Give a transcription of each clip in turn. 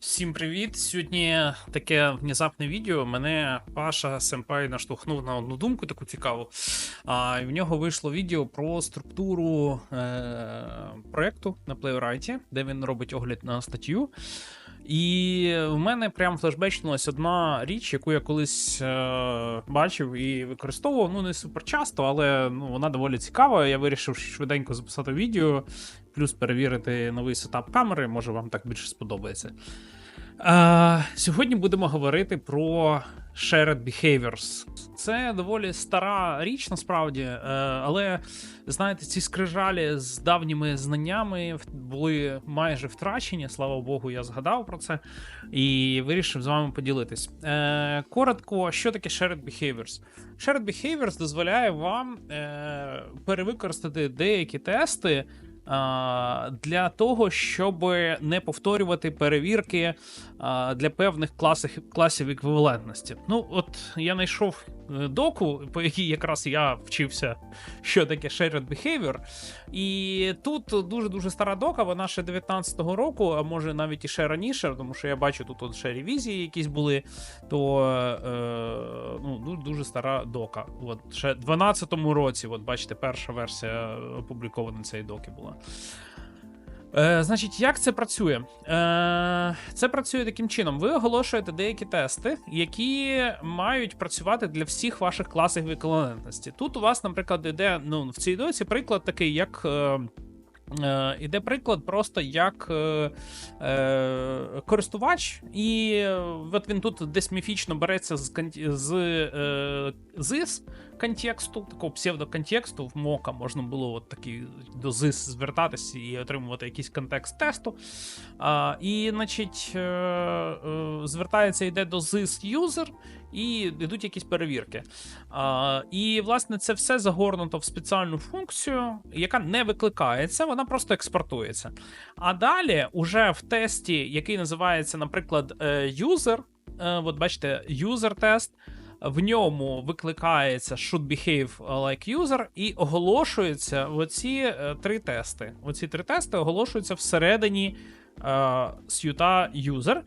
Всім привіт! Сьогодні таке внезапне відео. Мене Паша Семпай наштовхнув на одну думку таку цікаву. А, в нього вийшло відео про структуру е- проєкту на Playwright, де він робить огляд на статтю. І в мене прям флешбечнулась одна річ, яку я колись е- бачив і використовував. Ну, не супер часто, але ну, вона доволі цікава. Я вирішив швиденько записати відео, плюс перевірити новий сетап камери, може вам так більше сподобається. Е, сьогодні будемо говорити про Shared Behaviors. Це доволі стара річ, насправді, е, але знаєте, ці скрижалі з давніми знаннями були майже втрачені. Слава Богу, я згадав про це і вирішив з вами поділитись. Е, коротко, що таке Shared Behaviors? Shared Behaviors дозволяє вам е, перевикористати деякі тести для того, щоб не повторювати перевірки для певних класів класів еквівалентності. Ну, от я знайшов доку, по якій якраз я вчився, що таке shared behavior. І тут дуже-дуже стара дока, вона ще 19-го року, а може навіть і ще раніше, тому що я бачу, тут от ще ревізії якісь були, то е, ну, дуже стара дока. От Ще в 12-му році, от бачите, перша версія опублікована цієї доки була. Е, Значить, як це працює? Е, Це працює таким чином: ви оголошуєте деякі тести, які мають працювати для всіх ваших класів еквівалентності. Тут у вас, наприклад, йде ну, в цій доці приклад такий, як. Е, іде приклад просто як е, е, користувач, і от він тут десь міфічно береться з з е, ZIS контексту, такого псевдоконтексту, в мока можна було от такий до ZIS звертатися і отримувати якийсь контекст тесту. А, І, значить, е, е, звертається йде до ZIS user, і йдуть якісь перевірки. А, І, власне, це все загорнуто в спеціальну функцію, яка не викликається, вона просто експортується. А далі, уже в тесті, який називається, наприклад, е, user, е, от бачите, user тест. В ньому викликається should behave like user і оголошуються оці е, три тести. Оці три тести оголошуються всередині е, сюта user.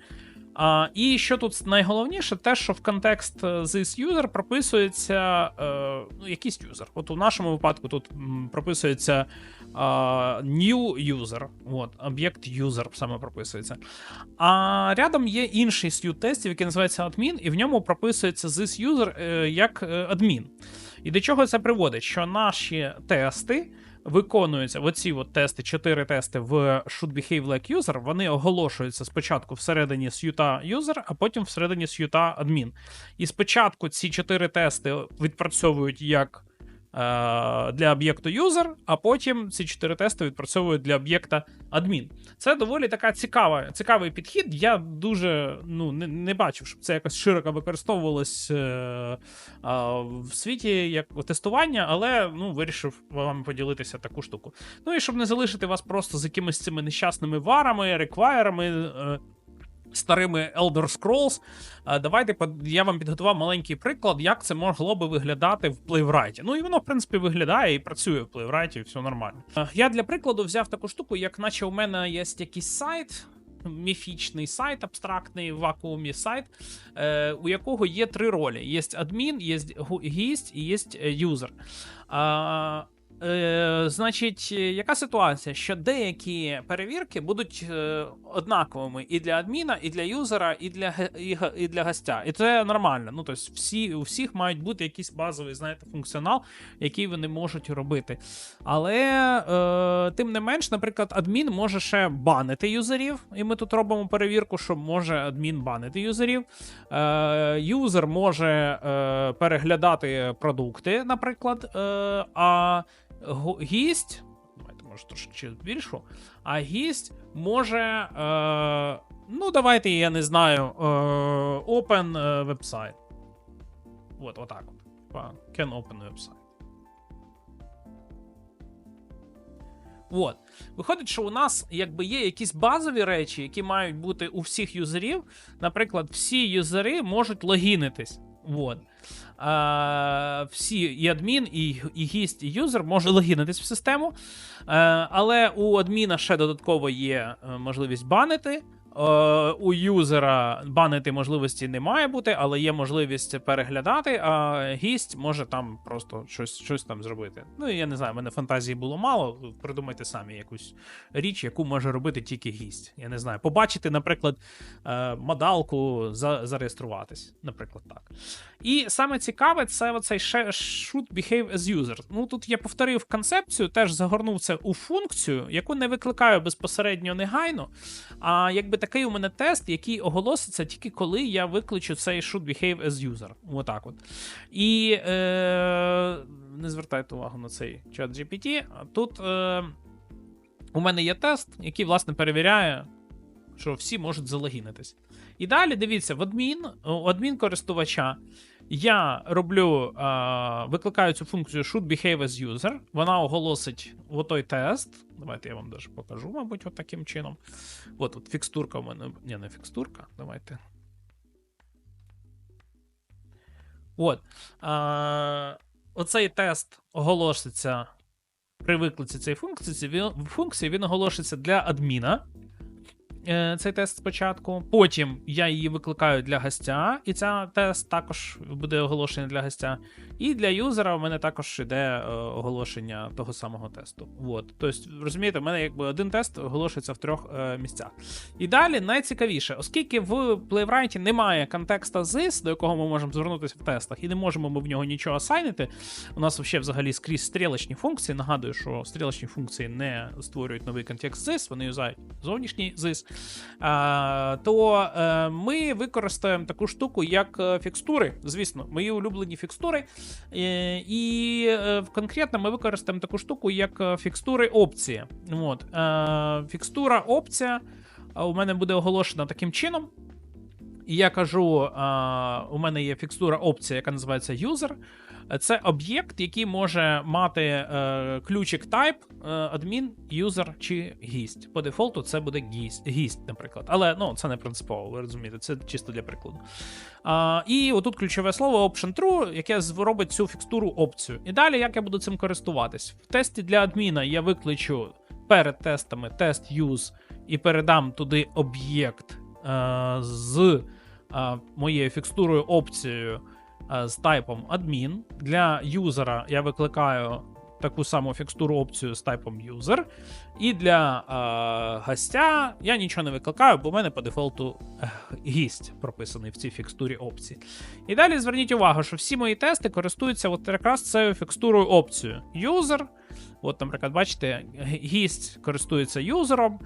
А, І що тут найголовніше, те, що в контекст е, this user прописується е, ну, якийсь юзер. От у нашому випадку тут прописується е, new user, от, об'єкт user саме прописується. А рядом є інший suite тестів, який називається admin, і в ньому прописується this user е, як е, адмін. І до чого це приводить? Що наші тести виконуються оці от тести, чотири тести в Should Behave Like User, вони оголошуються спочатку всередині сюта user, а потім всередині сюта адмін. І спочатку ці чотири тести відпрацьовують як Е, для об'єкту user, а потім ці чотири тести відпрацьовують для об'єкта адмін. Це доволі така цікава, цікавий підхід. Я дуже ну, не не бачив, щоб це якось широко використовувалось е, в світі як тестування, але ну, вирішив вам поділитися таку штуку. Ну і щоб не залишити вас просто з якимись цими нещасними варами, реквайерами. Е, старими Elder Scrolls. Давайте я вам підготував маленький приклад, як це могло би виглядати в Playwright. Ну і воно, в принципі, виглядає і працює в Playwright, і все нормально. Я для прикладу взяв таку штуку, як наче у мене є якийсь сайт. Міфічний сайт, абстрактний в вакуумі сайт, е, у якого є три ролі: є адмін, є гість і є юзер. Е, Значить, яка ситуація? Що деякі перевірки будуть е, однаковими і для адміна, і для юзера, і для і, і для гостя. І це нормально. Ну, тобто всі, у всіх мають бути якийсь базовий знаєте, функціонал, який вони можуть робити. Але е, тим не менш, наприклад, адмін може ще банити юзерів, і ми тут робимо перевірку, що може адмін банити юзерів. Е, Юзер може е, переглядати продукти, наприклад. Е, а гість, давайте, може, трошки більшу, а гість може. Е, Ну, давайте, я не знаю, е, open е, website. От, отак от. Can open website. От. Виходить, що у нас якби є якісь базові речі, які мають бути у всіх юзерів. Наприклад, всі юзери можуть логінитись. От А, всі і адмін, і і гість, і юзер може логінитись в систему. А, але у адміна ще додатково є е, можливість банити. У юзера банити можливості не має бути, але є можливість переглядати, а гість може там просто щось, щось там зробити. Ну, я не знаю, в мене фантазії було мало. Придумайте самі якусь річ, яку може робити тільки гість. Я не знаю. Побачити, наприклад, е, модалку, зареєструватись, наприклад, так. І саме цікаве, це оцей should behave as user. Ну тут я повторив концепцію, теж загорнув це у функцію, яку не викликаю безпосередньо негайно. А якби такий у мене тест, який оголоситься тільки коли я викличу цей should behave as user. Отак от. І е, не звертайте увагу на цей чат GPT. Тут е, у мене є тест, який, власне, перевіряє, що всі можуть залогінитись. І далі дивіться, в адмін, адмін користувача я роблю, а, викликаю цю функцію should behave as user. Вона оголосить отой тест. Давайте я вам даже покажу, мабуть, от таким чином. От тут фікстурка у мене. Ні, не фікстурка. Давайте. От. А, оцей тест оголоситься при виклиці цієї функції. Він, функції він оголошується для адміна. Е, Цей тест спочатку. Потім я її викликаю для гостя, і ця тест також буде оголошення для гостя. І для юзера у мене також йде е, оголошення того самого тесту. От. Тобто, розумієте, в мене якби один тест оголошується в трьох е, місцях. І далі найцікавіше, оскільки в Playwright немає контекста this, до якого ми можемо звернутися в тестах, і не можемо ми в нього нічого асайнити. У нас взагалі скрізь стрілочні функції. Нагадую, що стрілочні функції не створюють новий контекст this, вони юзають зовнішній this. То е, ми використаємо таку штуку, як е, фікстури. Звісно, мої улюблені фікстури. Е, і конкретно ми використаємо таку штуку, як фікстури опції. От, фікстура опція у мене буде оголошена таким чином. І я кажу: а, у мене є фікстура опція, яка називається user. Це об'єкт, який може мати е, ключик type, е, admin, user чи гість. По дефолту це буде гість, гість, наприклад. Але ну, це не принципово, ви розумієте, це чисто для прикладу. А, і отут ключове слово option true, яке зробить цю фікстуру опцію. І далі як я буду цим користуватись? В тесті для адміна я викличу перед тестами тест use і передам туди об'єкт з е, моєю фікстурою опцією е, з тайпом admin. Для юзера я викликаю таку саму фікстуру опцію з тайпом user. І для е, гостя я нічого не викликаю, бо в мене по дефолту е, гість прописаний в цій фікстурі опції. І далі зверніть увагу, що всі мої тести користуються от якраз цією фікстурою опцією. User. От, наприклад, бачите, гість користується юзером, е,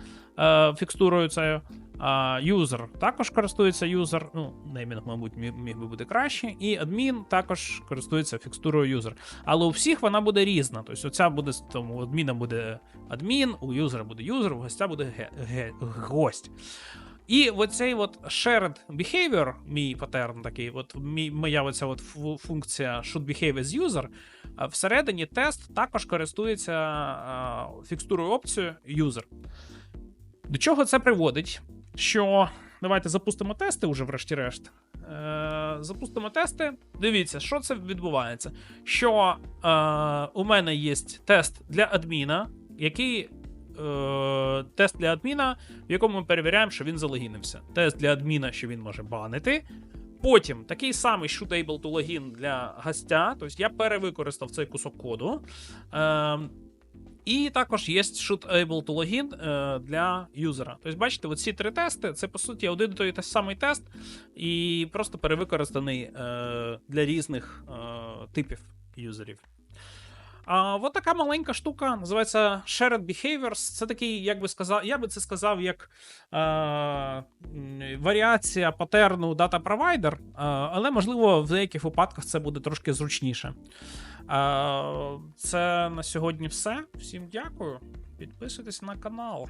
фікстурою цією. А юзер також користується юзер. Ну, неймінг, мабуть, міг, би бути краще. І адмін також користується фікстурою юзер. Але у всіх вона буде різна. Тобто, оця буде там, у адміна буде адмін, у юзера буде юзер, у гостя буде ге, ге, гость. І оцей от shared behavior, мій паттерн такий, от мій, моя оця от функція should behave as user, всередині тест також користується фікстурою опцією user. До чого це приводить? Що давайте запустимо тести уже, врешті-решт. Е, запустимо тести. Дивіться, що це відбувається. Що е, у мене є тест для адміна, який. Е, тест для адміна, в якому ми перевіряємо, що він залогінився. Тест для адміна, що він може банити. Потім такий самий should able to login для гостя. Тобто я перевикористав цей кусок коду. І також є should able to login е, для юзера. Тобто, бачите, оці три тести це по суті один той самий тест, і просто перевикористаний е, для різних е, типів юзерів. А, от така маленька штука називається Shared Behaviors. Це такий, як би сказав, я би це сказав, як е, варіація патерну Data Provider, е, але можливо в деяких випадках це буде трошки зручніше. Е, це на сьогодні все. Всім дякую. Підписуйтесь на канал.